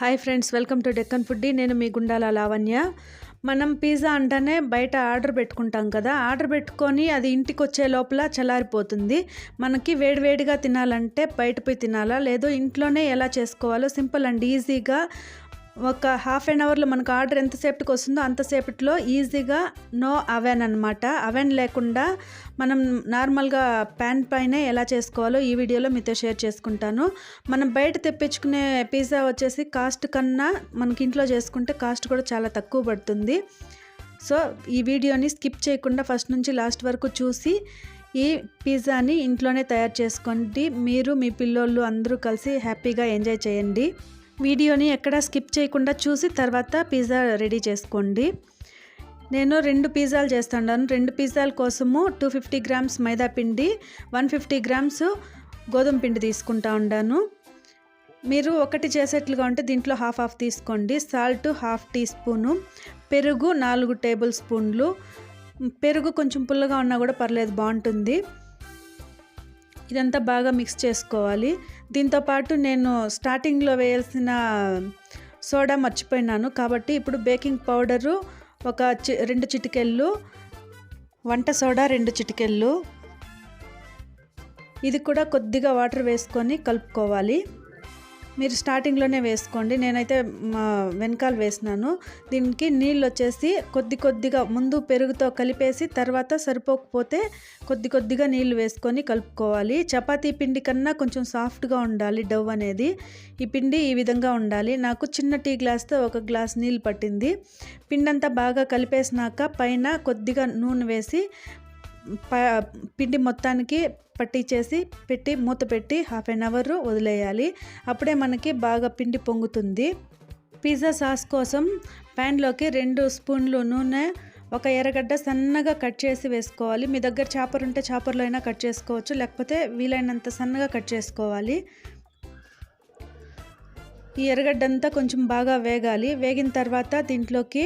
Hi friends welcome to Deccan foodie. నేను మీ గుండాల లావణ్య. మనం పిజ్జా అంటేనే బయట ఆర్డర్ పెట్టుకుంటాం కదా ఆర్డర్ పెట్టుకొని అది ఇంటికి వచ్చే లోపల చల్లారిపోతుంది. మనకి వేడివేడిగా తినాలంటే బయట పోయి తినాలా లేదు ఇంట్లోనే ఎలా చేసుకోవాలో సింపుల్ అండ్ ఈజీగా ఒక హాఫ్ అన్ అవర్లో మనకు ఆర్డర్ ఎంతసేపటికి వస్తుందో అంతసేపట్లో ఈజీగా నో అవెన్ అనమాట అవెన్ లేకుండా మనం నార్మల్గా ప్యాన్ పైన ఎలా చేసుకోవాలో ఈ వీడియోలో మీతో షేర్ చేసుకుంటాను. మనం బయట తెప్పించుకునే పిజ్జా వచ్చేసి కాస్ట్ కన్నా మనకి ఇంట్లో చేసుకుంటే కాస్ట్ కూడా చాలా తక్కువ పడుతుంది. సో ఈ వీడియోని స్కిప్ చేయకుండా ఫస్ట్ నుంచి లాస్ట్ వరకు చూసి ఈ పిజ్జాని ఇంట్లోనే తయారు చేసుకోండి. మీరు మీ పిల్లోళ్ళు అందరూ కలిసి హ్యాపీగా ఎంజాయ్ చేయండి. వీడియోని ఎక్కడా స్కిప్ చేయకుండా చూసి తర్వాత పిజ్జా రెడీ చేసుకోండి. నేను రెండు పిజ్జాలు చేస్తున్నాను రెండు పిజ్జాల కోసము టూ ఫిఫ్టీ గ్రామ్స్ మైదా పిండి వన్ ఫిఫ్టీ గ్రామ్స్ గోధుమ పిండి తీసుకుంటా ఉన్నాను మీరు ఒకటి చేసేట్లుగా ఉంటే దీంట్లో హాఫ్ హాఫ్ తీసుకోండి. సాల్ట్ హాఫ్ టీ స్పూను పెరుగు నాలుగు టేబుల్ స్పూన్లు. పెరుగు కొంచెం పుల్లగా ఉన్నా కూడా పర్లేదు బాగుంటుంది. ఇదంతా బాగా మిక్స్ చేసుకోవాలి. దీంతోపాటు నేను స్టార్టింగ్లో వేయాల్సిన సోడా మర్చిపోయినాను. కాబట్టి ఇప్పుడు బేకింగ్ పౌడరు ఒక చి రెండు చిటికెళ్ళు వంట సోడా రెండు చిటికెళ్ళు. ఇది కూడా కొద్దిగా వాటర్ వేసుకొని కలుపుకోవాలి. మీరు స్టార్టింగ్లోనే వేసుకోండి. నేనైతే వెనకాల వేసినాను. దీనికి నీళ్ళు వచ్చేసి కొద్ది కొద్దిగా ముందు పెరుగుతో కలిపేసి తర్వాత సరిపోకపోతే కొద్ది కొద్దిగా నీళ్ళు వేసుకొని కలుపుకోవాలి. చపాతీ పిండి కన్నా కొంచెం సాఫ్ట్గా ఉండాలి డవ్ అనేది. ఈ పిండి ఈ విధంగా ఉండాలి. నాకు చిన్న టీ గ్లాస్తో ఒక గ్లాస్ నీళ్ళు పట్టింది. పిండి అంతా బాగా కలిపేసినాక పైన కొద్దిగా నూనె వేసి పిండి మొత్తానికి పట్టించేసి పెట్టి మూత పెట్టి హాఫ్ అన్ అవర్ వదిలేయాలి. అప్పుడే మనకి బాగా పిండి పొంగుతుంది. పిజ్జా సాస్ కోసం ప్యాన్లోకి రెండు స్పూన్లు నూనె ఒక ఎర్రగడ్డ సన్నగా కట్ చేసి వేసుకోవాలి. మీ దగ్గర చాపర్ ఉంటే చాపర్లో అయినా కట్ చేసుకోవచ్చు లేకపోతే వీలైనంత సన్నగా కట్ చేసుకోవాలి. ఈ ఎర్రగడ్డ అంతా కొంచెం బాగా వేగాలి. వేగిన తర్వాత దీంట్లోకి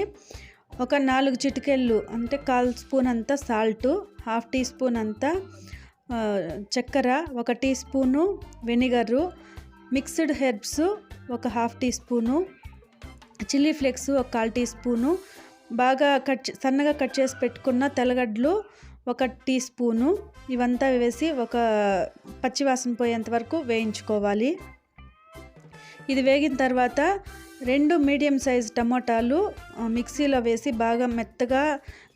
ఒక నాలుగు చిటికెళ్ళు అంటే కాల్ స్పూన్ అంతా సాల్టు హాఫ్ టీ స్పూన్ అంతా చక్కెర ఒక teaspoon vinegar mixed herbs ఒక half teaspoon chilli flakes ఒక కాల్ టీ స్పూను బాగా కట్ సన్నగా కట్ చేసి పెట్టుకున్న తెల్లగడ్డలు ఒక టీ స్పూను ఇవంతా వేసి ఒక పచ్చివాసన పోయేంత వరకు వేయించుకోవాలి. ఇది వేగిన తర్వాత రెండు మీడియం సైజ్ టమోటాలు మిక్సీలో వేసి బాగా మెత్తగా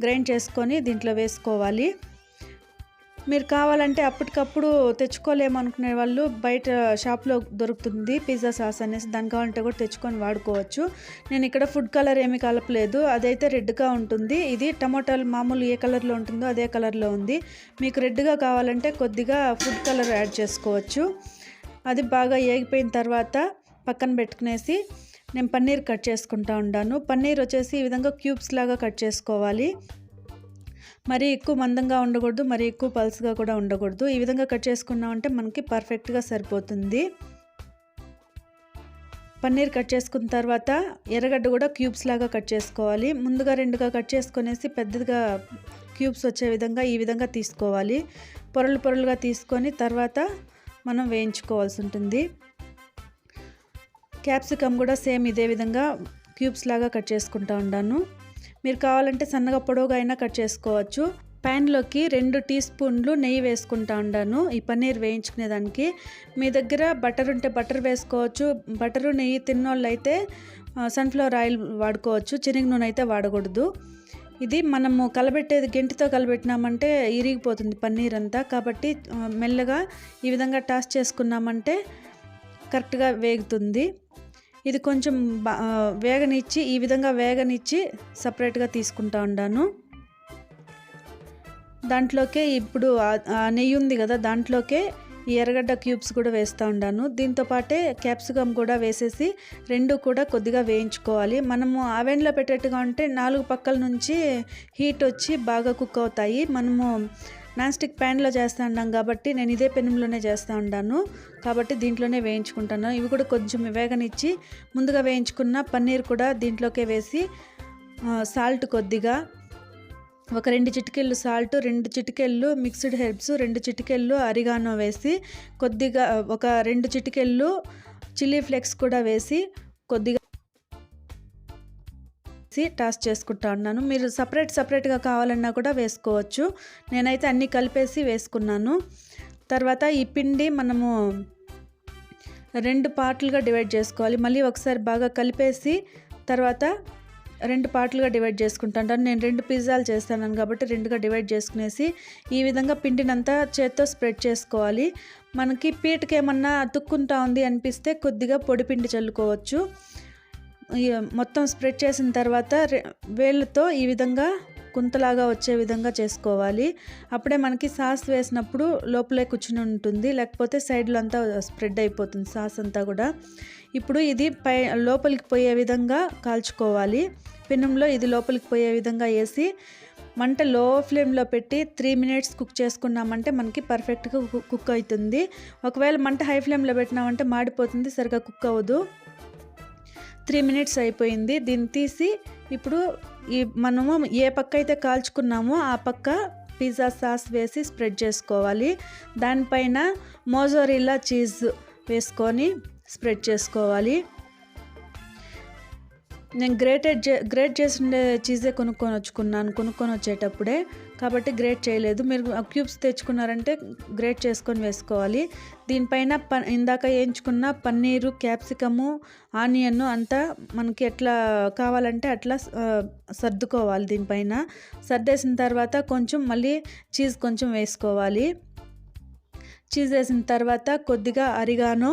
గ్రైండ్ చేసుకొని దీంట్లో వేసుకోవాలి. మీరు కావాలంటే అప్పటికప్పుడు తెచ్చుకోలేమనుకునే వాళ్ళు బయట షాప్లో దొరుకుతుంది పిజ్జా సాస్ అనేసి దాని కావాలంటే కూడా తెచ్చుకొని వాడుకోవచ్చు. నేను ఇక్కడ ఫుడ్ కలర్ ఏమీ కలపలేదు. అదైతే రెడ్గా ఉంటుంది. ఇది టమోటాలు మామూలు ఏ కలర్లో ఉంటుందో అదే కలర్లో ఉంది. మీకు రెడ్గా కావాలంటే కొద్దిగా ఫుడ్ కలర్ యాడ్ చేసుకోవచ్చు. అది బాగా ఏగిపోయిన తర్వాత పక్కన పెట్టుకునేసి నేను పన్నీర్ కట్ చేసుకుంటా ఉన్నాను పన్నీర్ వచ్చేసి ఈ విధంగా క్యూబ్స్ లాగా కట్ చేసుకోవాలి. మరీ ఎక్కువ మందంగా ఉండకూడదు మరీ ఎక్కువ పల్స్గా కూడా ఉండకూడదు. ఈ విధంగా కట్ చేసుకున్నామంటే మనకి పర్ఫెక్ట్గా సరిపోతుంది. పన్నీర్ కట్ చేసుకున్న తర్వాత ఎర్రగడ్డ కూడా క్యూబ్స్ లాగా కట్ చేసుకోవాలి. ముందుగా రెండుగా కట్ చేసుకునేసి పెద్దదిగా క్యూబ్స్ వచ్చే విధంగా ఈ విధంగా తీసుకోవాలి. పొరలు పొరలుగా తీసుకొని తర్వాత మనం వేయించుకోవాల్సి ఉంటుంది. క్యాప్సికమ్ కూడా సేమ్ ఇదే విధంగా క్యూబ్స్ లాగా కట్ చేసుకుంటా ఉన్నాను మీరు కావాలంటే సన్నగా పొడవుగా అయినా కట్ చేసుకోవచ్చు. ప్యాన్లోకి రెండు టీ స్పూన్లు నెయ్యి వేసుకుంటా ఉన్నాను ఈ పన్నీర్ వేయించుకునేదానికి మీ దగ్గర బటర్ ఉంటే బటర్ వేసుకోవచ్చు. బటరు నెయ్యి తిన్నోళ్ళు అయితే సన్ఫ్లవర్ ఆయిల్ వాడుకోవచ్చు. చినిగి నూనె అయితే వాడకూడదు. ఇది మనము కలబెట్టేది గెంటితో కలబెట్టినామంటే ఇరిగిపోతుంది పన్నీర్ అంతా. కాబట్టి మెల్లగా ఈ విధంగా టాస్ చేసుకున్నామంటే కరెక్ట్గా వేగుతుంది. ఇది కొంచెం వేగనిచ్చి ఈ విధంగా వేగనిచ్చి సపరేట్గా తీసుకుంటా ఉన్నాను దాంట్లోకే ఇప్పుడు నెయ్యి ఉంది కదా దాంట్లోకే ఈ ఎర్రగడ్డ క్యూబ్స్ కూడా వేస్తూ ఉన్నాను దీంతో పాటే క్యాప్సికమ్ కూడా వేసేసి రెండు కూడా కొద్దిగా వేయించుకోవాలి. మనము అవెన్లో పెట్టేట్టుగా ఉంటే నాలుగు పక్కల నుంచి హీట్ వచ్చి బాగా కుక్ అవుతాయి. మనము నాన్ స్టిక్ ప్యాన్లో చేస్తూ ఉన్నాం కాబట్టి నేను ఇదే పెనంలోనే చేస్తూ ఉన్నాను కాబట్టి దీంట్లోనే వేయించుకుంటాను. ఇవి కూడా కొంచెం వేగనిచ్చి ముందుగా వేయించుకున్న పన్నీర్ కూడా దీంట్లోకే వేసి సాల్ట్ కొద్దిగా. ఒక రెండు చిటికెళ్ళు సాల్ట్ రెండు చిటికెళ్ళు మిక్స్డ్ హెర్బ్స్ రెండు చిటికెళ్ళు అరిగానో వేసి కొద్దిగా ఒక రెండు చిటికెళ్ళు చిల్లీ ఫ్లేక్స్ కూడా వేసి కొద్దిగా టాస్ చేసుకుంటా ఉన్నాను. మీరు సపరేట్ సపరేట్గా కావాలన్నా కూడా వేసుకోవచ్చు. నేనైతే అన్నీ కలిపేసి వేసుకున్నాను. తర్వాత ఈ పిండి మనము రెండు పార్ట్లుగా డివైడ్ చేసుకోవాలి. మళ్ళీ ఒకసారి బాగా కలిపేసి తర్వాత రెండు పార్ట్లుగా డివైడ్ చేసుకుంటాను. నేను రెండు పిజ్జాలు చేస్తాను కాబట్టి రెండుగా డివైడ్ చేసుకునేసి ఈ విధంగా పిండినంతా చేత్తో స్ప్రెడ్ చేసుకోవాలి. మనకి పీటకి ఏమన్నా అతుక్కుంటా ఉంది అనిపిస్తే కొద్దిగా పొడి పిండి చల్లుకోవచ్చు. మొత్తం స్ప్రెడ్ చేసిన తర్వాత వేళ్ళతో ఈ విధంగా కుంతలాగా వచ్చే విధంగా చేసుకోవాలి. అప్పుడే మనకి సాస్ వేసినప్పుడు లోపలే కూర్చుని ఉంటుంది. లేకపోతే సైడ్లో అంతా స్ప్రెడ్ అయిపోతుంది సాస్ అంతా కూడా. ఇప్పుడు ఇది పై లోపలికి పోయే విధంగా కాల్చుకోవాలి. పెనంలో ఇది లోపలికి పోయే విధంగా వేసి మంట లో ఫ్లేమ్లో పెట్టి త్రీ మినిట్స్ కుక్ చేసుకున్నామంటే మనకి పర్ఫెక్ట్గా కుక్ అవుతుంది. ఒకవేళ మంట హై ఫ్లేమ్లో పెట్టినామంటే మాడిపోతుంది సరిగా కుక్ అవ్వదు. త్రీ మినిట్స్ అయిపోయింది. దీన్ని తీసి ఇప్పుడు ఈ మనము ఏ పక్క అయితే కాల్చుకున్నామో ఆ పక్క పిజ్జా సాస్ వేసి స్ప్రెడ్ చేసుకోవాలి. దానిపైన మోజోరిల్లా చీజ్ వేసుకొని స్ప్రెడ్ చేసుకోవాలి. నేను గ్రేటెడ్ చే గ్రేట్ చేసిండే చీజే కొనుక్కొని వచ్చుకున్నాను కొనుక్కొని వచ్చేటప్పుడే కాబట్టి గ్రేట్ చేయలేదు. మీరు క్యూబ్స్ తెచ్చుకున్నారంటే గ్రేట్ చేసుకొని వేసుకోవాలి. దీనిపైన ప ఇందాక వేయించుకున్న పన్నీరు క్యాప్సికము ఆనియన్ అంతా మనకి ఎట్లా కావాలంటే అట్లా సర్దుకోవాలి దీనిపైన. సర్దేసిన తర్వాత కొంచెం మళ్ళీ చీజ్ కొంచెం వేసుకోవాలి. చీజ్ వేసిన తర్వాత కొద్దిగా అరిగానో.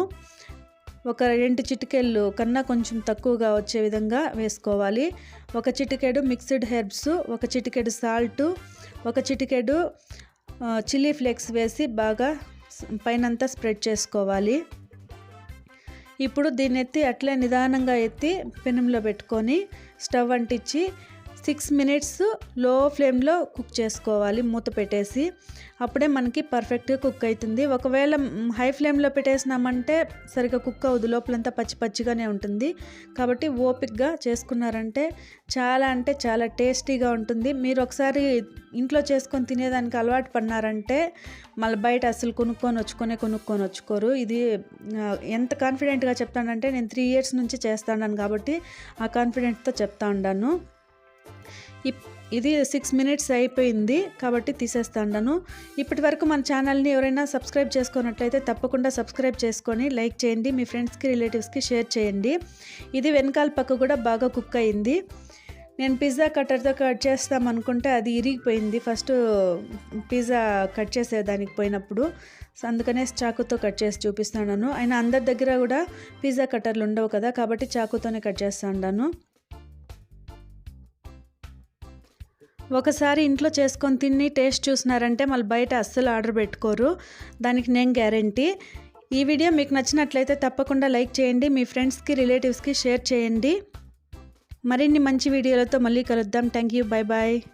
ఒక రెండు చిటికెళ్ళు కన్నా కొంచెం తక్కువగా వచ్చే విధంగా వేసుకోవాలి. ఒక చిటికెడు మిక్స్డ్ హెర్బ్స్ ఒక చిటికెడు సాల్టు ఒక చిటికెడు చిల్లీ ఫ్లేక్స్ వేసి బాగా పైనంతా స్ప్రెడ్ చేసుకోవాలి. ఇప్పుడు దీన్ని ఎత్తి అట్లే నిదానంగా ఎత్తి పెనంలో పెట్టుకొని స్టవ్ అంటించి సిక్స్ మినిట్స్లో ఫ్లేమ్లో కుక్ చేసుకోవాలి మూత పెట్టేసి. అప్పుడే మనకి పర్ఫెక్ట్గా కుక్ అవుతుంది ఒకవేళ హై ఫ్లేమ్లో పెట్టేసినామంటే సరిగ్గా కుక్ అవ్వదు. లోపలంతా పచ్చి పచ్చిగానే ఉంటుంది. కాబట్టి ఓపిక్గా చేసుకున్నారంటే చాలా అంటే చాలా టేస్టీగా ఉంటుంది. మీరు ఒకసారి ఇంట్లో చేసుకొని తినేదానికి అలవాటు పడినారంటే మళ్ళీ బయట అసలు కొనుక్కొని వచ్చుకొనే కొనుక్కొని వచ్చుకోరు. ఇది ఎంత కాన్ఫిడెంట్గా చెప్తానంటే నేను త్రీ ఇయర్స్ నుంచి చేస్తాను కాబట్టి ఆ కాన్ఫిడెంట్తో చెప్తా ఉన్నాను ఇది సిక్స్ మినిట్స్ అయిపోయింది కాబట్టి తీసేస్తాను ఇప్పటి వరకు మన ఛానల్ని ఎవరైనా సబ్స్క్రైబ్ చేసుకున్నట్లయితే తప్పకుండా సబ్స్క్రైబ్ చేసుకొని లైక్ చేయండి మీ ఫ్రెండ్స్కి రిలేటివ్స్కి షేర్ చేయండి. ఇది వెనకాల పక్క కూడా బాగా కుక్ అయింది. నేను పిజ్జా కట్టర్తో కట్ చేస్తాం అనుకుంటే అది ఇరిగిపోయింది. ఫస్ట్ పిజ్జా కట్ చేసేదానికి పోయినప్పుడు. అందుకనే చాకుతో కట్ చేసి చూపిస్తున్నాను అయినా అందరి దగ్గర కూడా పిజ్జా కట్టర్లు ఉండవు కదా కాబట్టి చాకుతోనే కట్ చేస్తాను ఒకసారి ఇంట్లో చేసుకొని తిని టేస్ట్ చూసినారంటే మళ్ళీ బయట అస్సలు ఆర్డర్ పెట్టుకోరు. దానికి నేను గ్యారంటీ. ఈ వీడియో మీకు నచ్చినట్లయితే తప్పకుండా లైక్ చేయండి మీ ఫ్రెండ్స్కి రిలేటివ్స్కి షేర్ చేయండి. మరిన్ని మంచి వీడియోలతో మళ్ళీ కలుద్దాం. Thank you. Bye bye